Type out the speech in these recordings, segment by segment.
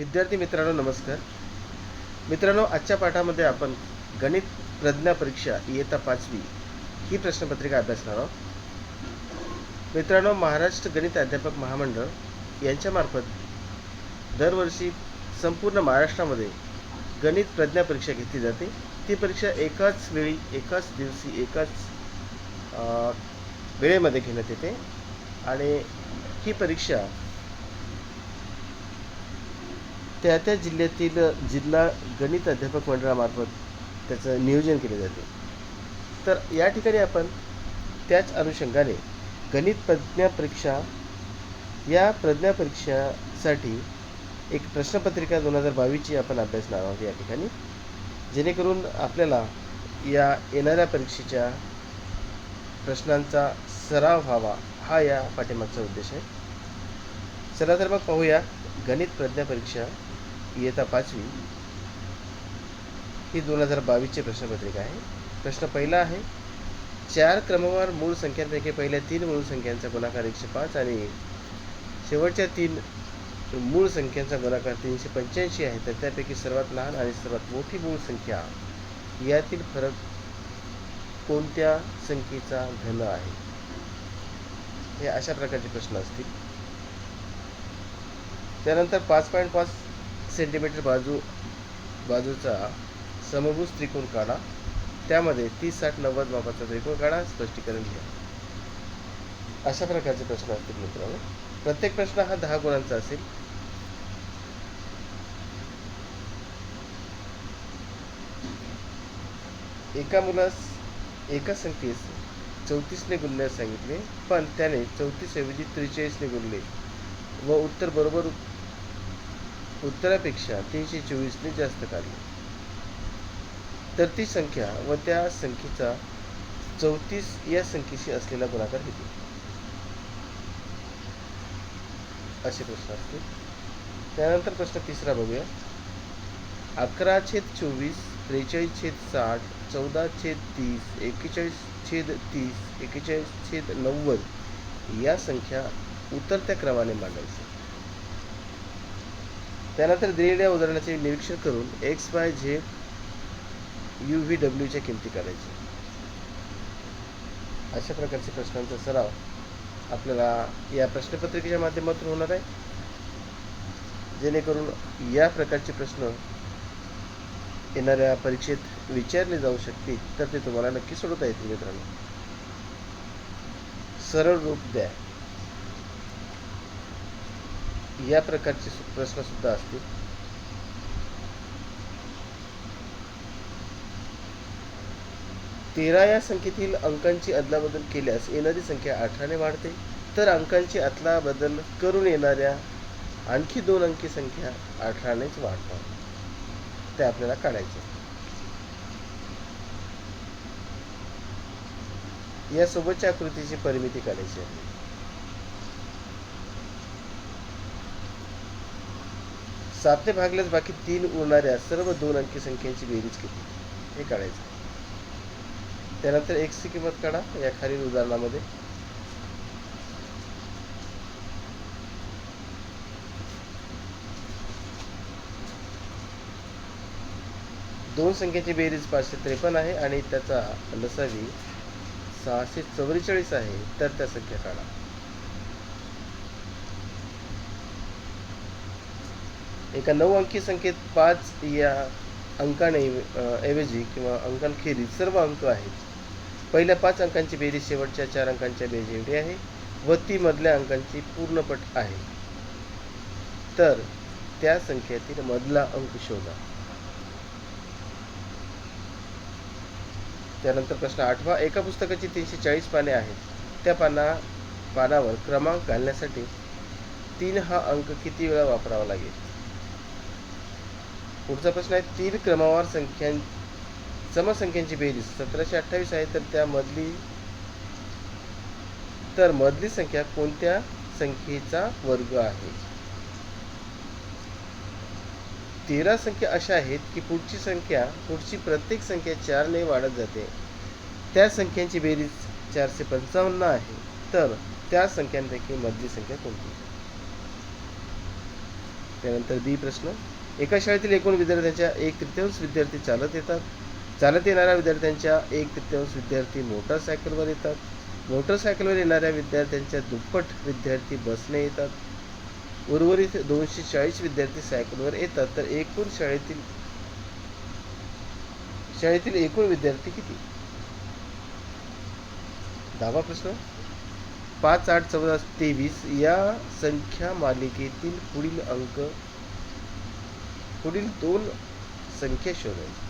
विद्यार्थी मित्रांनो नमस्कार. मित्रांनो आजच्या पाठामध्ये आपण गणित प्रज्ञा परीक्षा इयत्ता पाचवी ही प्रश्नपत्रिका अभ्यासणार आहोत. मित्रांनो महाराष्ट्र गणित अध्यापक महामंडळ यांच्यामार्फत दरवर्षी संपूर्ण महाराष्ट्रामध्ये गणित प्रज्ञा परीक्षा घेतली जाते. ती परीक्षा एकाच वेळी एकाच दिवशी एकाच वेळेमध्ये घेण्यात येते. आणि ही परीक्षा त्या त्या जिल्ह्यातील जिल्हा गणित अध्यापक मंडळामार्फत त्याचं नियोजन केले जाते. तर या ठिकाणी आपण त्याच अनुषंगाने गणित प्रज्ञा परीक्षा या प्रज्ञा परीक्षासाठी एक प्रश्नपत्रिका दोन हजार बावीसची आपण अभ्यासणार आहोत या ठिकाणी जेणेकरून आपल्याला या येणाऱ्या परीक्षेच्या प्रश्नांचा सराव व्हावा हा या पाठीमागचा उद्देश आहे. चला तर मग पाहूया गणित प्रज्ञा परीक्षा इयत्ता पाचवी. ही दोन हजार बावीसची प्रश्नपत्रिका आहे. प्रश्न पहिला आहे चार क्रमवार मूळ संख्यांपैकी पहिल्या तीन मूळ संख्यांचा गुणाकार एकशे पाच आणि शेवटच्या तीन मूळ संख्यांचा गुणाकार तीनशे पंच्याऐंशी आहे तर त्यापैकी सर्वात लहान आणि सर्वात मोठी मूळ संख्या यातील फरक कोणत्या संख्येचा घन आहे? हे अशा प्रकारचे प्रश्न असतील. त्यानंतर पाच पॉईंट पाच सेंटीमीटर बाजू बाजूचा समभुज त्रिकोण काढा. त्यामध्ये तीस साठ नव्वद मापाचा त्रिकोण काढा. स्पष्टीकरण घ्या. अशा प्रकारचे प्रश्न असतील मित्रांनो. प्रत्येक प्रश्न हा दहा गुणांचा असेल. एका मुलास एका संख्येस चौतीसने गुणण्यास सांगितले पण त्याने चौतीस ऐवजी त्रेचाळीसने गुणले व उत्तर बरोबर उत्तरापेक्षा तीनशे चोवीसने जास्त काढली. तर ती संख्या व त्या संख्येचा चौतीस या संख्येशी असलेला गुणाकार किती? असे प्रश्न असतील. त्यानंतर प्रश्न तिसरा बघूया. अकरा छेद चोवीस त्रेचाळीस छेद साठ चौदा छेद तीस एकेचाळीस छेद तीस एकेचाळीस छेद नव्वद या संख्या उतरत्या क्रमाने मांडायच्या. त्यानंतर दिलेल्या उदाहरणाचे निरीक्षण करून X Y Z U V डब्ल्यूच्या किमती काढायच्या अशा प्रकारच्या प्रश्नांचा सराव आपल्याला या प्रश्नपत्रिकेच्या माध्यमातून होणार आहे. जेणेकरून या प्रकारचे प्रश्न येणाऱ्या परीक्षेत विचारले जाऊ शकतील तर ते तुम्हाला नक्की सोडवता येतील मित्रांनो. सरळ रूप द्या. या प्रकारचे प्रश्नसुद्धा असतील. तेरा या संख्येतील अंकांची अदलाबदल केल्यास येणारी संख्या अठराने वाढते. तर अंकांची अदलाबदल करून येणाऱ्या आणखी दोन अंकी संख्या अठरानेच वाढतात. ते आपल्याला काढायचे. यासोबतच्या आकृतीची परिमिती काढायची आहे. सातने भागल्यास बाकी तीन उरणाऱ्या सर्व दोन अंकी संख्यांची बेरीज किती हे काढायचं. त्यानंतर एक्सची किंमत काढा या खालील उदाहरणामध्ये. दोन संख्येची बेरीज पाचशे त्रेपन्न आहे आणि त्याचा लसावी सहाशे चौवेचाळीस आहे तर त्या संख्या काढा. एका नऊ अंकी संख्येत पाच या अंकाने ऐवजी किंवा अंकांखेरीज सर्व अंक आहेत. पहिल्या पाच अंकांची बेरीज शेवटच्या चार अंकांच्या बेरीज एवढी आहे व ती मधल्या अंकांची पूर्णपट आहे. तर त्या संख्येतील मधला अंक शोधा. त्यानंतर प्रश्न आठवा एका पुस्तकाची तीनशे चाळीस पाने आहेत. त्या पाना पानावर क्रमांक घालण्यासाठी तीन हा अंक किती वेळा वापरावा लागेल? पुढचा प्रश्न आहे तीन क्रमवार संख्यां समसंख्यांची बेरीज. सतराशे अठ्ठावीस आहे तर त्या मधली तर मधली संख्या कोणत्या संख्येचा वर्ग आहे? तेरा संख्या अशा आहेत की पुढची संख्या पुढची प्रत्येक संख्या चारने वाढत जाते. त्या संख्यांची बेरीज चारशे पंचावन्न आहे. तर त्या संख्यांपैकी मधली संख्या कोणती? त्यानंतर बी प्रश्न. एका शाळेतील एकूण विद्यार्थ्यांच्या एक तृतीयांश विद्यार्थी चालत येतात. चालत येणाऱ्या विद्यार्थ्यांच्या एक तृतीयांश विद्यार्थी मोटारसायकलवर येतात. मोटारसायकलवर येणाऱ्या विद्यार्थ्यांच्या दुप्पट विद्यार्थी बसने येतात. उर्वरित दोनशे चाळीस विद्यार्थी सायकलवर येतात. तर एकूण शाळेतील शाळेतील एकूण विद्यार्थी किती? दहावा प्रश्न. पाच आठ चौदा तेवीस या संख्या मालिकेतील पुढील अंक पुढील दोन संख्या शोधायची.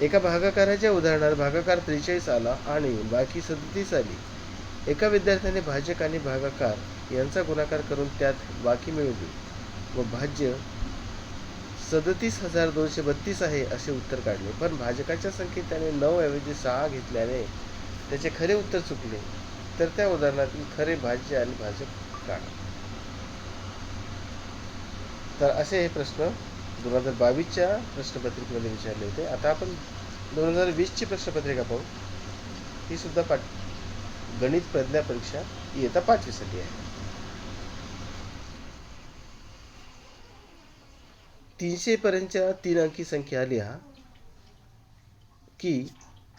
एका भागाकाराच्या उदाहरणात भागाकार त्रेचाळीस आला आणि बाकी सदतीस आली. एका विद्यार्थ्याने भाजक आणि भागाकार यांचा गुणाकार करून त्यात बाकी मिळवली व भाज्य सदतीस हजार दोनशे बत्तीस आहे असे उत्तर काढले. पण भाजकाच्या संख्येत त्याने नऊ ऐवजी सहा घेतल्याने त्याचे खरे उत्तर चुकले. तर त्या उदाहरणातील खरे भाज्य आणि भाजक काढा. तर असे हे प्रश्न दोन हजार बावीसच्या प्रश्नपत्रिकेमध्ये विचारले होते. आता आपण दोन हजार वीसची प्रश्नपत्रिका पाहू. ही सुद्धा पाठ गणित प्रज्ञा परीक्षा इयत्ता पाचवीसाठी आहे. तीनशे पर्यंतच्या तीन अंकी संख्या लिहा की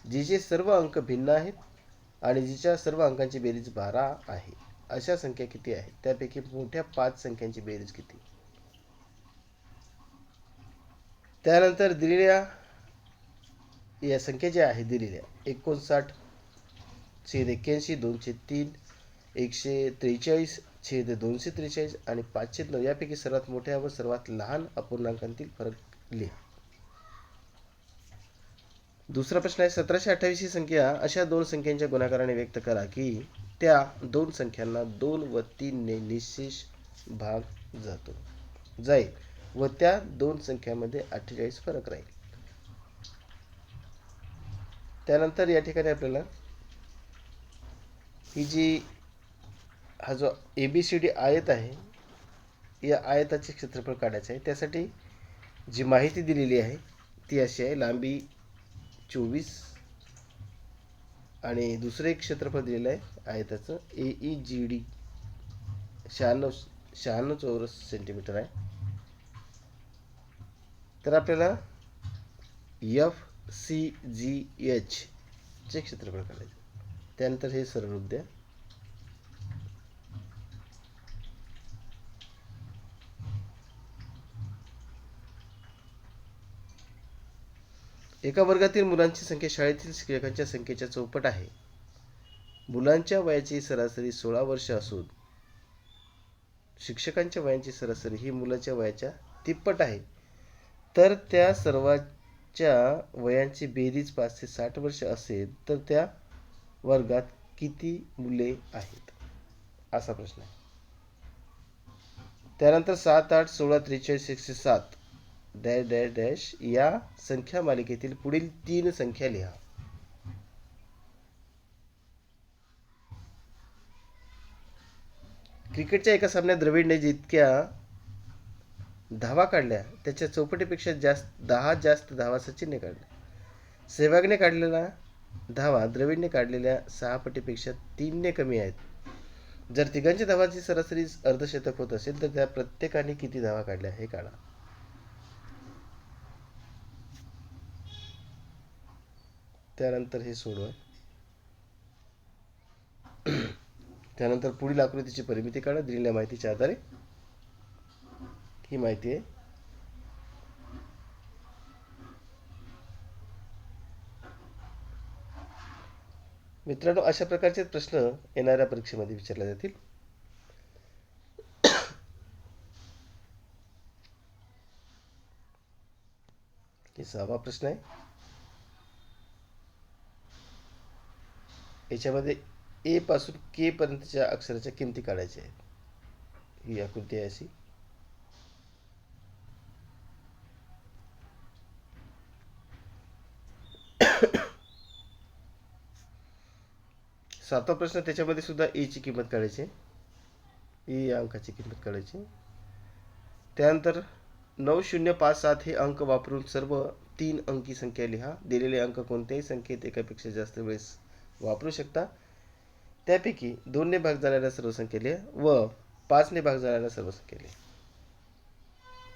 जिचे सर्व अंक भिन्न आहेत आणि जिच्या सर्व अंकांची बेरीज बारा आहे. अशा संख्या किती आहेत? त्यापैकी मोठ्या पाच संख्यांची बेरीज किती? त्यानंतर दिलेल्या या संख्या ज्या आहेत दिलेल्या एकोणसाठ छेद एक्क्याऐंशी दोनशे तीन एकशे त्रेचाळीस छेद दोनशे त्रेचाळीस आणि पाचशे नऊ यापैकी सर्वात मोठ्या व सर्वात लहान अपूर्णांकांतील फरक लिहा. दुसरा प्रश्न आहे सतराशे अठ्ठावीस ही संख्या अशा दोन संख्यांच्या गुणाकाराने व्यक्त करा की त्या दोन संख्यांना दोन व तीनने निशेष भाग जातो. जाईल. व त्या दोन संख्यामध्ये अठ्ठेचाळीस फरक राहील. त्यानंतर या ठिकाणी आपल्याला ही जी हा जो ए बी सी डी आयत आहे या आयताचे क्षेत्रफळ काढायचं आहे. त्यासाठी जी माहिती दिलेली आहे ती अशी आहे लांबी चोवीस आणि दुसरं एक क्षेत्रफळ दिलेलं आहे आयताचं ए ई जी डी शहाण्णव शहाण्णव चौरस सेंटीमीटर आहे. तर आपल्याला एफ सी जी एच चे क्षेत्रफळ काढायचे. त्यानंतर हे सरळ रूप द्या. एका वर्गातील मुलांची संख्या शाळेतील शिक्षकांच्या संख्येच्या चौपट आहे. मुलांच्या वयाची सरासरी सोळा वर्ष असून शिक्षकांच्या वयांची सरासरी ही मुलाच्या वयाच्या तिप्पट आहे. तर त्या सर्वांच्या वयांची बेरीज पाच ते साठ वर्ष असेल तर त्या वर्गात किती मुले आहेत? असा प्रश्न आहे. त्यानंतर सात आठ सोळा त्रेचाळीस एकशे सात. Dash dash dash. या संख्या मालिकेतील पुढील तीन संख्या लिहा. क्रिकेटच्या एका सामन्यात द्रविडने जितक्या धावा काढल्या त्याच्या चौपटीपेक्षा जास्त दहा जास्त धावा सचिनने काढल्या. सेहवागने काढलेला धावा द्रविडने काढलेल्या सहा पटीपेक्षा तीनने कमी आहेत. जर तिघांच्या धावाची सरासरी अर्धशतक होत असेल तर त्या प्रत्येकाने किती धावा काढल्या हे काढा. त्यानंतर हे सोडवा. त्यानंतर पुढील आकृतीची परिमिती काढा दिलेल्या माहितीच्या आधारे. ही माहिती आहे. मित्रांनो अशा प्रकारचे प्रश्न येणाऱ्या परीक्षेमध्ये विचारले जातील. हे सहावा प्रश्न आहे. याच्यामध्ये ए पासून के पर्यंतच्या अक्षराच्या किमती काढायच्या आहेत. ही आकृती आहे अशी. सातवा प्रश्न त्याच्यामध्ये सुद्धा एची किंमत काढायची ए या अंकाची किंमत काढायची त्यानंतर नऊ शून्य पाच सात हे अंक वापरून सर्व तीन अंकी संख्या लिहा. दिलेले अंक कोणत्याही संख्येत एकापेक्षा जास्त वेळेस वापरू शकता. त्यापैकी दोनने भाग जाणाऱ्या सर्व संख्येले व पाचने भाग जाणाऱ्या सर्व संख्येले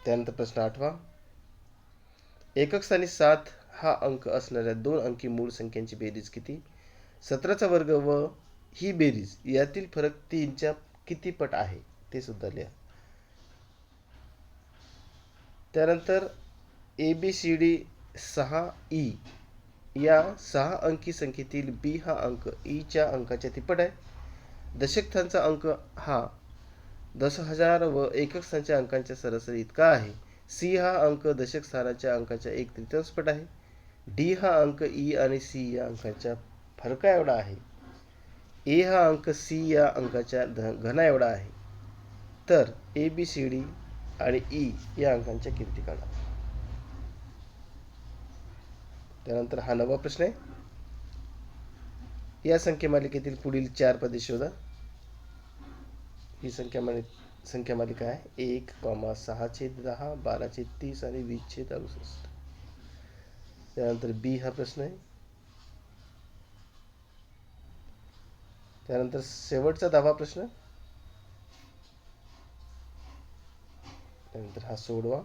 त्यानंतर प्रश्न आठवा. एकक स्थानी सात हा अंक असणाऱ्या दोन अंकी मूळ संख्यांची बेरीज किती? सतराचा वर्ग व ही बेरीज यातील फरक तीनच्या किती पट आहे ते सुद्धा लिहा. त्यानंतर ए बी सी डी सहा ई या सहा अंकी संख्येतील बी हा अंक e ईच्या अंकाच्या तिप्पट आहे. दशकथांचा अंक हा दस हजार व एकक स्थानच्या अंकांच्या सरासरी इतका आहे. सी हा अंक दशक स्थानाच्या अंकाच्या एक तृतीयांशपट आहे. डी हा अंक ई आणि सी या अंकाच्या फरका एवढा आहे. ए हा अंक सी या अंकाच्या ध घना एवढा आहे. तर ए बी सी डी आणि ई या अंकांच्या किमती काढा. त्यानंतर हा नवा प्रश्न आहे. या संख्या मालिकेतील पुढील चार पदे शोधा. ही संख्या संख्यामालिका संख्या मालिका आहे. एक कॉमा सहा छेद दहा बारा छेद तीस आणि वीस छेद अडुसष्ट. त्यानंतर बी हा प्रश्न आहे. त्यानंतर शेवटचा दहावा प्रश्न. त्यानंतर हा सोडवा.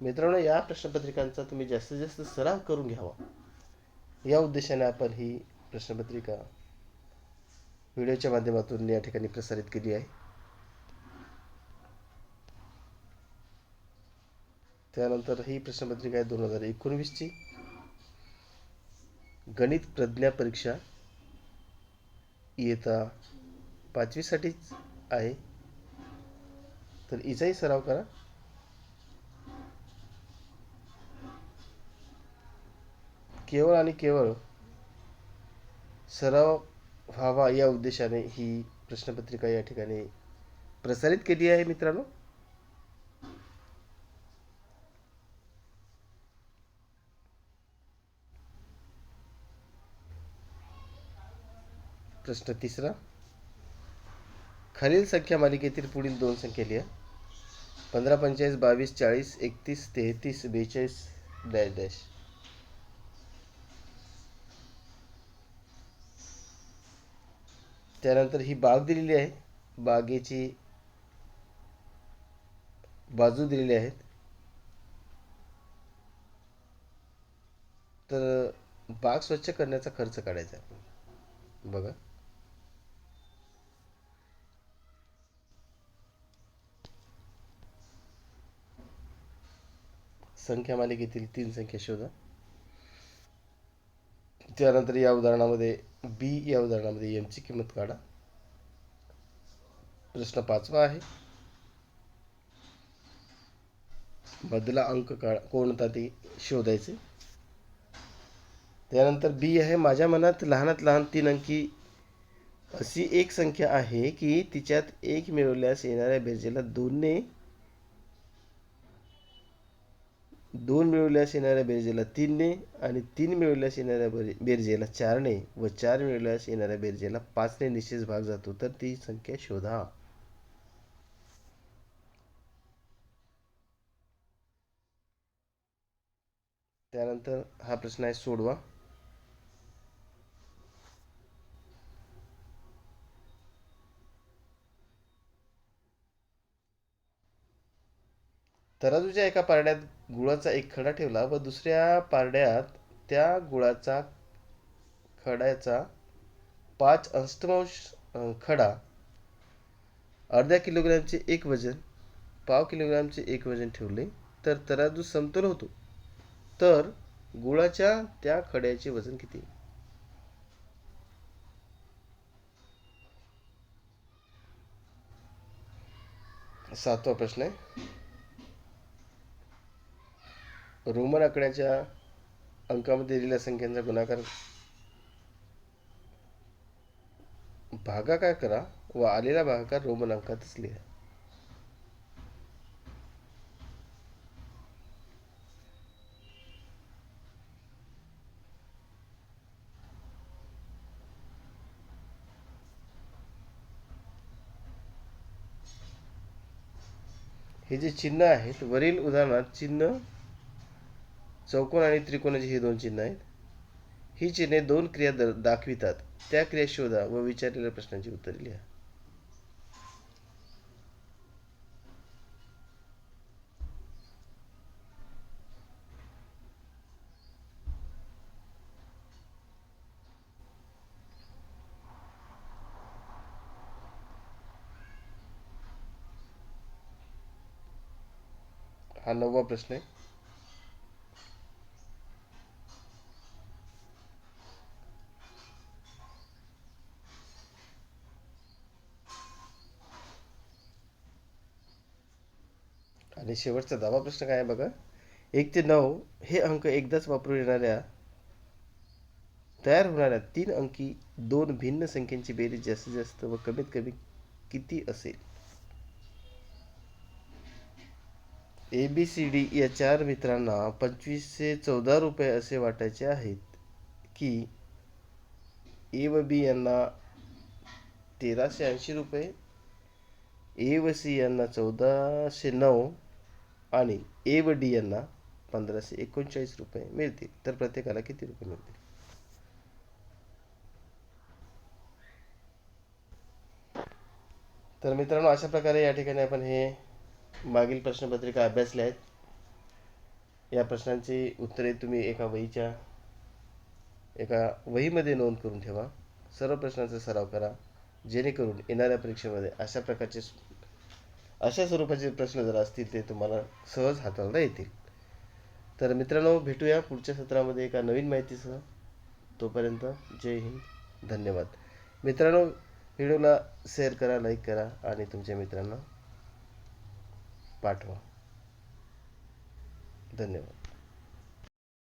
मित्रांनो या प्रश्नपत्रिकांचा तुम्ही जास्तीत जास्त सराव करून घ्यावा. या उद्देशाने आपण ही प्रश्नपत्रिका व्हिडिओच्या माध्यमातून या ठिकाणी प्रसारित केली आहे. त्यानंतर ही प्रश्नपत्रिका आहे दोन हजार एकोणवीसची गणित प्रज्ञा परीक्षा इयत्ता पाचवीसाठीच आहे. तर हिचाही सराव करा. केवळ आणि केवळ सराव व्हावा या उद्देशाने ही प्रश्नपत्रिका या ठिकाणी प्रसारित केली आहे मित्रांनो. प्रश्न तिसरा. खालील संख्या मालिकेतील पुढील दोन संख्या लिहा पंधरा पंचेचाळीस बावीस चाळीस एकतीस तेहतीस बेचाळीस डॅश डॅश त्यानंतर ही बाग दिलेली आहे. बागेची बाजू दिलेली आहेत तर बाग स्वच्छ करण्याचा खर्च काढायचा आहे. बघा. संख्या मालिकेतील तीन संख्या शोधा. त्यानंतर या उदाहरणामध्ये बी या उदाहरणामध्ये एमची किंमत काढा. प्रश्न पाचवा आहे. मधला अंक काढा कोणता ते शोधायचे. त्यानंतर बी आहे माझ्या मनात लहानात लहान तीन अंकी. अशी एक संख्या आहे की तिच्यात एक मिळवल्यास येणाऱ्या बेरजेला दोनने दोन मिळवल्यास येणाऱ्या बेरजेला तीनने आणि तीन मिळवल्यास येणाऱ्या बेर- बेरजेला चारने व चार मिळवल्यास येणाऱ्या बेरजेला पाचने निश्चित भाग जातो. तर ती संख्या शोधा. त्यानंतर हा प्रश्न आहे सोडवा. तराजूच्या एका पारड्यात गुळाचा एक खडा ठेवला व दुसऱ्या पारड्यात त्या गुळाचा खड्याचा पाच अंशतमांश खडा अर्ध्या किलोग्रॅमचे एक वजन पाव किलोग्रॅमचे एक वजन ठेवले तर तराजू समतोल होतो. तर गुळाच्या त्या खड्याचे वजन किती? सातवा प्रश्न आहे. रोमन आकड्याच्या अंकामध्ये दिलेल्या संख्यांचा गुणाकार भागाकार करा व आलेला भागाकार रोमन अंकातच लिहा. हे जे चिन्ह आहेत वरील उदाहरणात चिन्ह चौकोन आणि त्रिकोणाची ही दोन चिन्ह आहेत. ही चिन्हे दोन क्रिया द दाखवितात. त्या क्रिया शोधा व विचारलेल्या प्रश्नांची उत्तरे लिहा. हा नववा प्रश्न आहे. आणि शेवटचा दहावा प्रश्न काय आहे बघा? एक ते नऊ हे अंक एकदाच वापरून येणाऱ्या तयार होणाऱ्या तीन अंकी दोन भिन्न संख्यांची बेरीज जास्तीत जास्त व कमीत कमी किती असेल? ए बी सी डी या चार मित्रांना पंचवीसशे चौदा रुपये असे वाटायचे आहेत की ए व बी यांना तेराशे ऐंशी रुपये ए व सी यांना चौदाशे नऊ आणि ए व डी यांना पंधराशे एकोणचाळीस रुपये मिळतील. तर प्रत्येकाला किती रुपये मिळतील? तर मित्रांनो अशा प्रकारे या ठिकाणी आपण हे मागील प्रश्नपत्रिका अभ्यासल्या आहेत. या प्रश्नांची उत्तरे तुम्ही एका वहीच्या एका वहीमध्ये नोंद करून ठेवा. सर्व प्रश्नांचा सराव करा. जेणेकरून येणाऱ्या परीक्षेमध्ये अशा प्रकारचे अशा स्वरूपाचे प्रश्न जर असतील ते तुम्हाला सहज हाताळता येतील. तर मित्रांनो भेटूया पुढच्या सत्रामध्ये एका नवीन माहितीसह. तोपर्यंत जय हिंद. धन्यवाद. मित्रांनो व्हिडिओला शेअर करा लाईक करा आणि तुमच्या मित्रांना पाठवा. धन्यवाद.